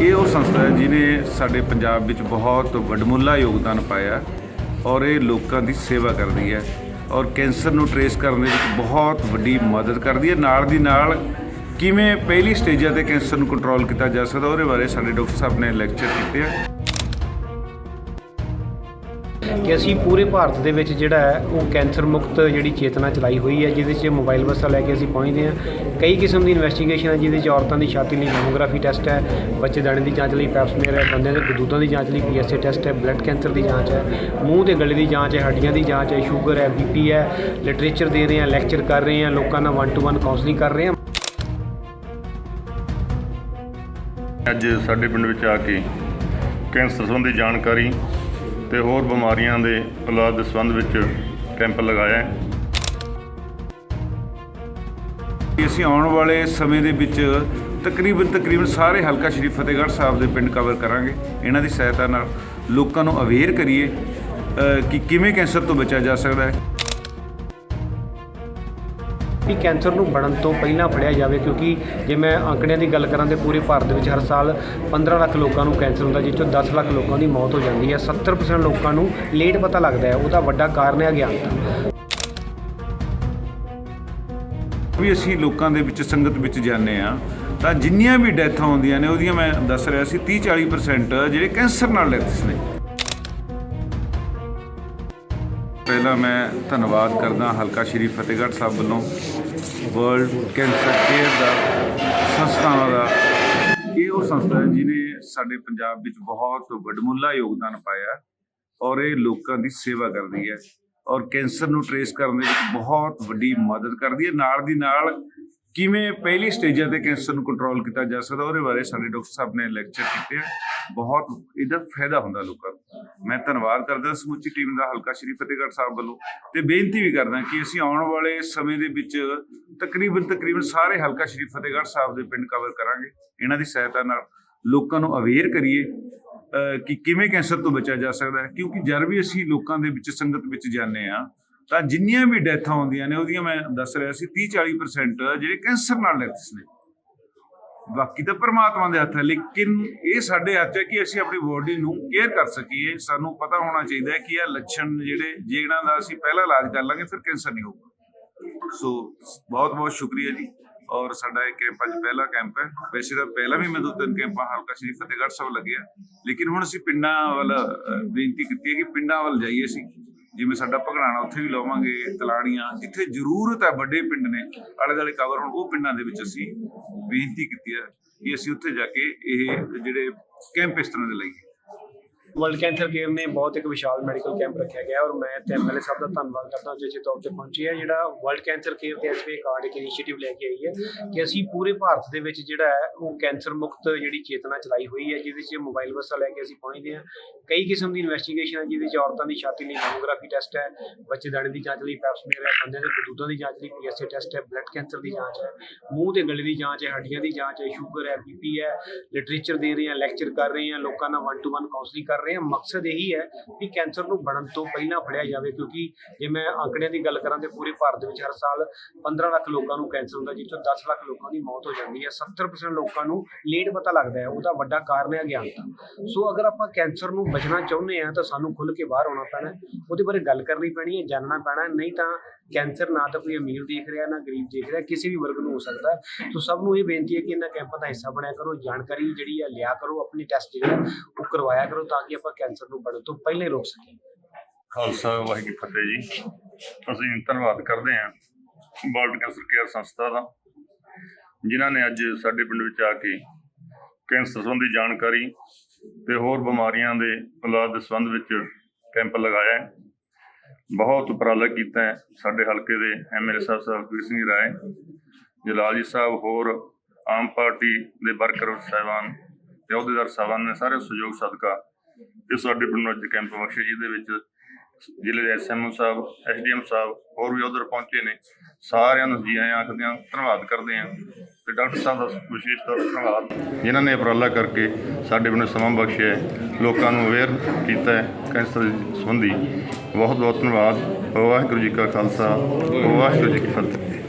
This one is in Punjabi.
ਇਹ ਉਹ ਸੰਸਥਾ ਹੈ ਜਿਨੇ ਸਾਡੇ ਪੰਜਾਬ ਵਿੱਚ ਬਹੁਤ ਵੱਡਮੁੱਲਾ ਯੋਗਦਾਨ ਪਾਇਆ ਔਰ ਇਹ ਲੋਕਾਂ ਦੀ ਸੇਵਾ ਕਰਦੀ ਹੈ ਔਰ ਕੈਂਸਰ ਨੂੰ ਟਰੇਸ ਕਰਨ ਦੇ ਵਿੱਚ ਬਹੁਤ ਵੱਡੀ ਮਦਦ ਕਰਦੀ ਹੈ। ਨਾਲ ਦੀ ਨਾਲ ਕਿਵੇਂ ਪਹਿਲੀ ਸਟੇਜਾਂ ਤੇ ਕੈਂਸਰ ਨੂੰ ਕੰਟਰੋਲ ਕੀਤਾ ਜਾ ਸਕਦਾ, ਉਹਦੇ ਬਾਰੇ ਸਾਡੇ ਡਾਕਟਰ ਸਾਹਿਬ ਨੇ ਲੈਕਚਰ ਕੀਤੇ ਆ। ਕਿ ਅਸੀਂ ਪੂਰੇ ਭਾਰਤ ਦੇ ਵਿੱਚ ਜਿਹੜਾ ਹੈ, ਉਹ ਕੈਂਸਰ ਮੁਕਤ ਜਿਹੜੀ ਚੇਤਨਾ ਚਲਾਈ ਹੋਈ ਹੈ, ਜਿਹਦੇ 'ਚ ਮੋਬਾਈਲ ਬੱਸਾਂ ਲੈ ਕੇ ਅਸੀਂ ਪਹੁੰਚਦੇ ਹਾਂ। ਕਈ ਕਿਸਮ ਦੀ ਇਨਵੈਸਟੀਗੇਸ਼ਨ ਹੈ, ਜਿਹਦੇ 'ਚ ਔਰਤਾਂ ਦੀ ਛਾਤੀ ਲਈ ਮੈਮੋਗ੍ਰਾਫੀ ਟੈਸਟ ਹੈ, ਬੱਚੇ ਦਾਣੇ ਦੀ ਜਾਂਚ ਲਈ ਪੈਪਸਮੀਅਰ ਹੈ, ਬੰਦਿਆਂ ਦੇ ਗਦੂਦਾਂ ਦੀ ਜਾਂਚ ਲਈ ਪੀਐਸਏ ਟੈਸਟ ਹੈ ਬਲੱਡ ਕੈਂਸਰ ਦੀ ਜਾਂਚ ਹੈ, ਮੂੰਹ ਤੇ ਗਲੇ ਦੀ ਜਾਂਚ ਹੈ, ਹੱਡੀਆਂ ਦੀ ਜਾਂਚ ਹੈ ਸ਼ੂਗਰ ਹੈ ਬੀਪੀ ਹੈ ਲਿਟਰੇਚਰ ਦੇ ਰਹੇ ਹਾਂ ਲੈਕਚਰ ਕਰ ਰਹੇ ਹਾਂ, ਲੋਕਾਂ ਨਾਲ ਵਨ ਟੂ ਵਨ ਕਾਉਂਸਲਿੰਗ ਕਰ ਰਹੇ ਹਾਂ। ਅੱਜ ਸਾਡੇ ਪਿੰਡ ਵਿੱਚ ਆ ਕੇ ਕੈਂਸਰ ਸੰਬੰਧੀ ਜਾਣਕਾਰੀ ਤੇ ਹੋਰ ਬਿਮਾਰੀਆਂ ਦੇ ਇਲਾਜ ਦੇ ਸੰਬੰਧ ਵਿੱਚ ਕੈਂਪ ਲਗਾਇਆ ਹੈ। ਅਸੀਂ ਆਉਣ ਵਾਲੇ ਸਮੇਂ ਦੇ ਵਿੱਚ ਤਕਰੀਬਨ ਤਕਰੀਬਨ ਸਾਰੇ ਹਲਕਾ ਸ਼੍ਰੀ ਫਤਿਹਗੜ੍ਹ ਸਾਹਿਬ ਦੇ ਪਿੰਡ ਕਵਰ ਕਰਾਂਗੇ ਇਹਨਾਂ ਦੀ ਸਹਾਇਤਾ ਨਾਲ। ਲੋਕਾਂ ਨੂੰ ਅਵੇਅਰ ਕਰੀਏ ਕਿ ਕਿਵੇਂ ਕੈਂਸਰ ਤੋਂ ਬਚਿਆ ਜਾ ਸਕਦਾ ਹੈ। ਵੀ ਕੈਂਸਰ ਨੂੰ ਬਣਨ ਤੋਂ ਪਹਿਲਾਂ ਫੜਿਆ ਜਾਵੇ, ਕਿਉਂਕਿ ਜੇ ਮੈਂ ਅੰਕੜਿਆਂ ਦੀ ਗੱਲ ਕਰਾਂ ਤੇ ਪੂਰੇ ਭਾਰਤ ਦੇ ਵਿੱਚ ਹਰ ਸਾਲ 15 ਲੱਖ ਲੋਕਾਂ ਨੂੰ ਕੈਂਸਰ ਹੁੰਦਾ, ਜਿਸ ਚੋਂ 10 ਲੱਖ ਲੋਕਾਂ ਦੀ ਮੌਤ ਹੋ ਜਾਂਦੀ ਹੈ। 70% ਲੋਕਾਂ ਨੂੰ ਲੇਟ ਪਤਾ ਲੱਗਦਾ ਹੈ। ਉਹਦਾ ਵੱਡਾ ਕਾਰਨ ਹੈ ਅਗਿਆਨਤਾ। ਵੀ ਅਸੀਂ ਲੋਕਾਂ ਦੇ ਵਿੱਚ, ਸੰਗਤ ਵਿੱਚ ਜਾਂਦੇ ਆ ਤਾਂ ਜਿੰਨੀਆਂ ਵੀ ਡੈਥਾਂ ਹੁੰਦੀਆਂ ਨੇ, ਉਹਦੀਆਂ ਮੈਂ ਦੱਸ ਰਿਹਾ ਸੀ 30 40% ਜਿਹੜੇ ਕੈਂਸਰ ਨਾਲ ਡੈਥਸ ਨੇ। ਪਹਿਲਾਂ ਮੈਂ ਧੰਨਵਾਦ ਕਰਦਾ ਹਲਕਾ ਸ਼੍ਰੀ ਫਤਿਹਗੜ੍ਹ ਸਾਹਿਬ ਵੱਲੋਂ ਵਰਲਡ ਕੈਂਸਰ ਕੇਅਰ ਦਾ, ਸੰਸਥਾਵਾਂ ਦਾ ਇਹ ਉਹ ਸੰਸਥਾ ਹੈ ਜਿਨੇ ਸਾਡੇ ਪੰਜਾਬ ਵਿੱਚ ਬਹੁਤ ਵੱਡਮੁੱਲਾ ਯੋਗਦਾਨ ਪਾਇਆ ਔਰ ਇਹ ਲੋਕਾਂ ਦੀ ਸੇਵਾ ਕਰਦੀ ਹੈ ਔਰ ਕੈਂਸਰ ਨੂੰ ਟਰੇਸ ਕਰਨ ਦੇ ਵਿੱਚ ਬਹੁਤ ਵੱਡੀ ਮਦਦ ਕਰਦੀ ਹੈ। ਨਾਲ ਦੀ ਨਾਲ ਕਿਵੇਂ ਪਹਿਲੀ ਸਟੇਜਾਂ ਤੇ ਕੈਂਸਰ ਨੂੰ ਕੰਟਰੋਲ ਕੀਤਾ ਜਾ ਸਕਦਾ, ਉਹਦੇ ਬਾਰੇ ਸਾਡੇ ਡਾਕਟਰ ਸਾਹਿਬ ਨੇ ਲੈਕਚਰ ਕੀਤੇ ਬਹੁਤ ਇਹਦਾ ਫਾਇਦਾ ਹੁੰਦਾ ਲੋਕਾਂ ਨੂੰ। ਮੈਂ ਧੰਨਵਾਦ ਕਰਦਾ ਸਮੁੱਚੀ ਟੀਮ ਦਾ, ਹਲਕਾ ਸ਼੍ਰੀ ਫਤਿਹਗੜ੍ਹ ਸਾਹਿਬ ਵੱਲੋਂ। ਤੇ ਬੇਨਤੀ ਵੀ ਕਰਦਾ ਕਿ ਅਸੀਂ ਆਉਣ ਵਾਲੇ ਸਮੇਂ ਦੇ ਵਿੱਚ ਤਕਰੀਬਨ ਤਕਰੀਬਨ ਸਾਰੇ ਹਲਕਾ ਸ਼੍ਰੀ ਫਤਿਹਗੜ੍ਹ ਸਾਹਿਬ ਦੇ ਪਿੰਡ ਕਵਰ ਕਰਾਂਗੇ। ਇਹਨਾਂ ਦੀ ਸਹਾਇਤਾ ਨਾਲ ਲੋਕਾਂ ਨੂੰ ਅਵੇਅਰ ਕਰੀਏ ਕਿ ਕਿਵੇਂ ਕੈਂਸਰ ਤੋਂ ਬਚਿਆ ਜਾ ਸਕਦਾ ਹੈ। ਕਿਉਂਕਿ ਜਦ ਵੀ ਅਸੀਂ ਲੋਕਾਂ ਦੇ ਵਿੱਚ, ਸੰਗਤ ਵਿੱਚ ਜਾਂਦੇ ਆ ਤਾਂ ਜਿੰਨੀਆਂ ਵੀ ਡੈਥਾਂ ਹੁੰਦੀਆਂ ਨੇ, ਉਹਦੀਆਂ ਮੈਂ ਦੱਸ ਰਿਹਾ ਸੀ 30 40% ਜਿਹੜੇ ਕੈਂਸਰ ਨਾਲ ਡੈਥਸ ਨੇ। ਬਾਕੀ ਤਾਂ ਪਰਮਾਤਮਾ ਦੇ ਹੱਥ ਹੈ, ਲੇਕਿਨ ਇਹ ਸਾਡੇ ਹੱਥ ਹੈ ਕਿ ਅਸੀਂ ਆਪਣੀ ਬੋਡੀ ਨੂੰ ਕੇਅਰ ਕਰ ਸਕੀਏ। ਸਾਨੂੰ ਪਤਾ ਹੋਣਾ ਚਾਹੀਦਾ ਹੈ ਕਿ ਇਹ ਲੱਛਣ ਜਿਹੜੇ ਜਿਹਨਾਂ ਦਾ ਅਸੀਂ ਪਹਿਲਾਂ ਇਲਾਜ ਕਰ ਲਾਂਗੇ, ਫਿਰ ਕੈਂਸਰ ਨਹੀਂ ਹੋਊਗਾ। ਸੋ ਬਹੁਤ ਬਹੁਤ ਸ਼ੁਕਰੀਆ ਜੀ। ਔਰ ਸਾਡਾ ਇਹ ਕੈਂਪ ਅੱਜ ਪਹਿਲਾ ਕੈਂਪ ਹੈ। ਵੈਸੇ ਤਾਂ ਪਹਿਲਾਂ ਵੀ ਮੈਂ ਦੋ ਤਿੰਨ ਕੈਂਪਾਂ ਹਲਕਾ ਸ਼੍ਰੀ ਫਤਿਹਗੜ੍ਹ ਸਾਹਿਬ ਲੱਗਿਆ। ਲੇਕਿਨ ਹੁਣ ਅਸੀਂ ਪਿੰਡਾਂ ਵੱਲ ਬੇਨਤੀ ਕੀਤੀ ਹੈ ਕਿ ਪਿੰਡਾਂ ਵੱਲ ਜਾਈਏ ਅਸੀਂ। ਜਿਵੇਂ ਸਾਡਾ ਭਗੜਾਣਾ ਉੱਥੇ ਵੀ ਲਾਵਾਂਗੇ ਤਲਾੜੀਆਂ ਜਿੱਥੇ ਜ਼ਰੂਰਤ ਹੈ ਵੱਡੇ ਪਿੰਡ ਨੇ ਆਲੇ ਦੁਆਲੇ ਕਵਰ ਹੋਣ, ਉਹ ਪਿੰਡਾਂ ਦੇ ਵਿੱਚ ਅਸੀਂ ਬੇਨਤੀ ਕੀਤੀ ਹੈ ਕਿ ਅਸੀਂ ਉੱਥੇ ਜਾ ਕੇ ਇਹ ਜਿਹੜੇ ਕੈਂਪ ਇਸ ਤਰ੍ਹਾਂ ਦੇ ਲਈਏ। ਵਰਲਡ ਕੈਂਸਰ ਕੇਅਰ ਨੇ ਬਹੁਤ ਇੱਕ ਵਿਸ਼ਾਲ ਮੈਡੀਕਲ ਕੈਂਪ ਰੱਖਿਆ ਗਿਆ ਔਰ ਮੈਂ ਤੇ ਐਮਐਲਏ ਸਾਹਿਬ ਦਾ ਧੰਨਵਾਦ ਕਰਦਾ ਹਾਂ ਜਿਸ ਤੌਰ ਤੇ ਪਹੁੰਚੀ ਹੈ। ਜਿਹੜਾ ਵਰਲਡ ਕੈਂਸਰ ਕੇਅਰ ਤੇ ਐਸਪੀ ਕਾਰਡ ਇੱਕ ਇਨੀਸ਼ੀਏਟਿਵ ਲੈ ਕੇ ਆਈ ਹੈ ਕਿ ਅਸੀਂ ਪੂਰੇ ਭਾਰਤ ਦੇ ਵਿੱਚ ਜਿਹੜਾ ਹੈ, ਉਹ ਕੈਂਸਰ ਮੁਕਤ ਜਿਹੜੀ ਚੇਤਨਾ ਚਲਾਈ ਹੋਈ ਹੈ, ਜਿਹਦੇ 'ਚ ਮੋਬਾਈਲ ਬੱਸਾਂ ਲੈ ਕੇ ਅਸੀਂ ਪਹੁੰਚਦੇ ਹਾਂ। ਕਈ ਕਿਸਮ ਦੀ ਇਨਵੈਸਟੀਗੇਸ਼ਨ ਹੈ, ਜਿਹਦੇ 'ਚ ਔਰਤਾਂ ਦੀ ਛਾਤੀ ਲਈ ਮੈਮੋਗ੍ਰਾਫੀ ਟੈਸਟ ਹੈ, ਬੱਚੇ ਦਾਣੇ ਦੀ ਜਾਂਚ ਲਈ ਪੈਪਸਮੀਅਰ ਹੈ, ਬੰਦਿਆਂ ਦੇ ਗਦੂਦਾਂ ਦੀ ਜਾਂਚ ਲਈ ਪੀਐਸਏ ਟੈਸਟ ਹੈ ਬਲੱਡ ਕੈਂਸਰ ਦੀ ਜਾਂਚ ਹੈ, ਮੂੰਹ ਤੇ ਗਲੇ ਦੀ ਜਾਂਚ ਹੈ, ਹੱਡੀਆਂ ਦੀ ਜਾਂਚ ਹੈ ਸ਼ੂਗਰ ਹੈ ਬੀਪੀ ਹੈ ਲਿਟਰੇਚਰ ਦੇ ਰਹੇ ਹਾਂ ਲੈਕਚਰ ਕਰ ਰਹੇ ਹਾਂ, ਲੋਕਾਂ ਨਾਲ ਵਨ ਟੂ ਵਨ ਕਾਉਂਸਲਿੰਗ ਕਰ ਰਹੇ ਹਾਂ, ਮਕਸਦ ਇਹੀ ਹੈ ਕਿ ਕੈਂਸਰ ਨੂੰ ਬਣਨ ਤੋਂ ਪਹਿਲਾਂ ਫੜਿਆ ਜਾਵੇ, ਕਿਉਂਕਿ ਜੇ ਮੈਂ ਅੰਕੜਿਆਂ ਦੀ ਗੱਲ ਕਰਾਂ ਤੇ ਪੂਰੇ ਭਾਰਤ ਵਿੱਚ ਹਰ ਸਾਲ 15 ਲੱਖ ਲੋਕਾਂ ਨੂੰ ਕੈਂਸਰ ਹੁੰਦਾ ਜਿਸ ਚੋਂ 10 ਲੱਖ ਲੋਕਾਂ ਦੀ ਮੌਤ ਹੋ ਜਾਂਦੀ ਹੈ 70% ਲੋਕਾਂ ਨੂੰ ਲੇਟ ਪਤਾ ਲੱਗਦਾ ਹੈ, ਉਹਦਾ ਵੱਡਾ ਕਾਰਨ ਹੈ ਅਗਿਆਨਤਾ ਸੋ ਅਗਰ ਆਪਾਂ ਕੈਂਸਰ ਨੂੰ ਬਚਣਾ ਚਾਹੁੰਦੇ ਹਾਂ ਤਾਂ ਸਾਨੂੰ ਖੁੱਲ ਕੇ ਬਾਹਰ ਆਉਣਾ ਪੈਣਾ ਉਹਦੇ ਬਾਰੇ ਗੱਲ ਕਰਨੀ ਪੈਣੀ ਹੈ ਜਾਣਨਾ ਪੈਣਾ ਨਹੀਂ ਤਾਂ ਕੈਂਸਰ ਨਾ ਤਾਂ ਕੋਈ ਅਮੀਰ ਦੇਖ ਰਿਹਾ, ਨਾ ਗਰੀਬ ਦੇਖ ਰਿਹਾ, ਕਿਸੇ ਵੀ ਵਰਗ ਨੂੰ ਹੋ ਸਕਦਾ ਸੋ ਸਭ ਨੂੰ ਇਹ ਬੇਨਤੀ ਹੈ ਕਿ ਇਹਨਾਂ ਕੈਂਪਾਂ ਦਾ ਹਿੱਸਾ ਬਣਿਆ ਕਰੋ, ਜਾਣਕਾਰੀ ਜਿਹੜੀ ਹੈ ਲਿਆ ਕਰੋ, ਆਪਣੀ ਟੈਸਟ ਜਿਹੜਾ ਉਹ ਕਰਵਾਇਆ ਕਰੋ ਤਾਂ ਕਿ ਆਪਾਂ ਕੈਂਸਰ ਨੂੰ ਬਣਨ ਤੋਂ ਪਹਿਲਾਂ ਹੀ ਰੋਕ ਸਕੀਏ। ਖਾਲਸਾ ਵਾਹਿਗੁਰੂ ਫਤਿਹ ਜੀ। ਅਸੀਂ ਧੰਨਵਾਦ ਕਰਦੇ ਹਾਂ ਵਰਲਡ ਕੈਂਸਰ ਕੇਅਰ ਸੰਸਥਾ ਦਾ, ਜਿਨ੍ਹਾਂ ਨੇ ਅੱਜ ਸਾਡੇ ਪਿੰਡ ਵਿੱਚ ਆ ਕੇ ਕੈਂਸਰ ਸੰਬੰਧੀ ਜਾਣਕਾਰੀ ਤੇ ਹੋਰ ਬਿਮਾਰੀਆਂ ਦੇ ਇਲਾਜ ਦੇ ਸੰਬੰਧ ਵਿੱਚ ਕੈਂਪ ਲਗਾਇਆ ਹੈ। ਬਹੁਤ ਉਪਰਾਲਾ ਕੀਤਾ ਹੈ ਸਾਡੇ ਹਲਕੇ ਦੇ ਐਮਐਲਏ ਸਾਹਿਬ ਸਰਬਜੀਤ ਸਿੰਘ ਰਾਏ, ਜਲਾਲ ਜੀ ਸਾਹਿਬ, ਹੋਰ ਆਮ ਪਾਰਟੀ ਦੇ ਵਰਕਰ ਸਾਹਿਬਾਨ ਤੇ ਅਹੁਦੇਦਾਰ ਸਾਹਿਬਾਨ ਨੇ ਸਾਰੇ ਸਹਿਯੋਗ ਸਦਕਾ ਇਹ ਸਾਡੇ ਪਿੰਡ ਨੂੰ ਅੱਜ ਕੈਂਪ ਬਖਸ਼ਿਆ ਜਿਹਦੇ ਵਿੱਚ ਜ਼ਿਲ੍ਹੇ ਦੇ ਐਸਐਮਓ ਸਾਹਿਬ ਐਸਡੀਐਮ ਸਾਹਿਬ ਹੋਰ ਵੀ ਉਧਰ ਪਹੁੰਚੇ ਨੇ, ਸਾਰਿਆਂ ਨੂੰ ਜੀ ਆਇਆਂ ਆਖਦੇ ਹਾਂ ਧੰਨਵਾਦ ਕਰਦੇ ਹਾਂ ਤੇ ਡਾਕਟਰ ਸਾਹਿਬ ਦਾ ਵਿਸ਼ੇਸ਼ ਤੌਰ ਤੇ ਧੰਨਵਾਦ, ਜਿਨ੍ਹਾਂ ਨੇ ਉਪਰਾਲਾ ਕਰਕੇ ਸਾਡੇ ਪਿੰਡ ਨੂੰ ਸਮਾਂ ਬਖਸ਼ਿਆ ਲੋਕਾਂ ਨੂੰ ਅਵੇਅਰ ਕੀਤਾ ਹੈ ਕੈਂਸਰ ਸੰਬੰਧੀ ਬਹੁਤ ਬਹੁਤ ਧੰਨਵਾਦ, ਵਾਹਿਗੁਰੂ ਜੀ ਕਾ ਖਾਲਸਾ, ਵਾਹਿਗੁਰੂ ਜੀ ਕੀ ਫਤਿਹ।